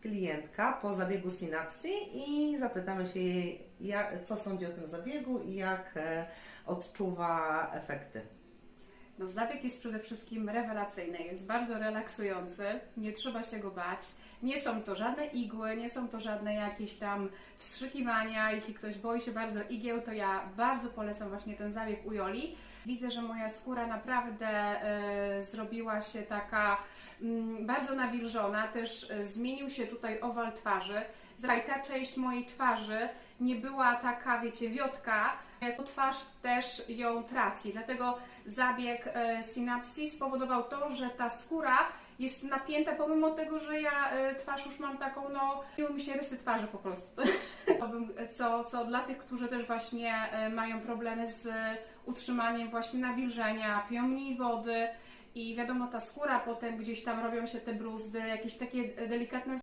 klientka po zabiegu synapsji i zapytamy się jej, jak, co sądzi o tym zabiegu i jak e, odczuwa efekty. No, zabieg jest przede wszystkim rewelacyjny, jest bardzo relaksujący, nie trzeba się go bać. Nie są to żadne igły, nie są to żadne jakieś tam wstrzykiwania. Jeśli ktoś boi się bardzo igieł, to ja bardzo polecam właśnie ten zabieg u Joli. Widzę, że moja skóra naprawdę e, zrobiła się taka mm, bardzo nawilżona, też e, zmienił się tutaj owal twarzy. Zresztą ta część mojej twarzy nie była taka, wiecie, wiotka, jako twarz też ją traci. Dlatego zabieg e, synapsji spowodował to, że ta skóra jest napięta, pomimo tego, że ja e, twarz już mam taką, no, miły mi się rysy twarzy po prostu. Co, co dla tych, którzy też właśnie e, mają problemy z utrzymaniem właśnie nawilżenia, piją mniej wody i wiadomo, ta skóra potem gdzieś tam robią się te bruzdy, jakieś takie delikatne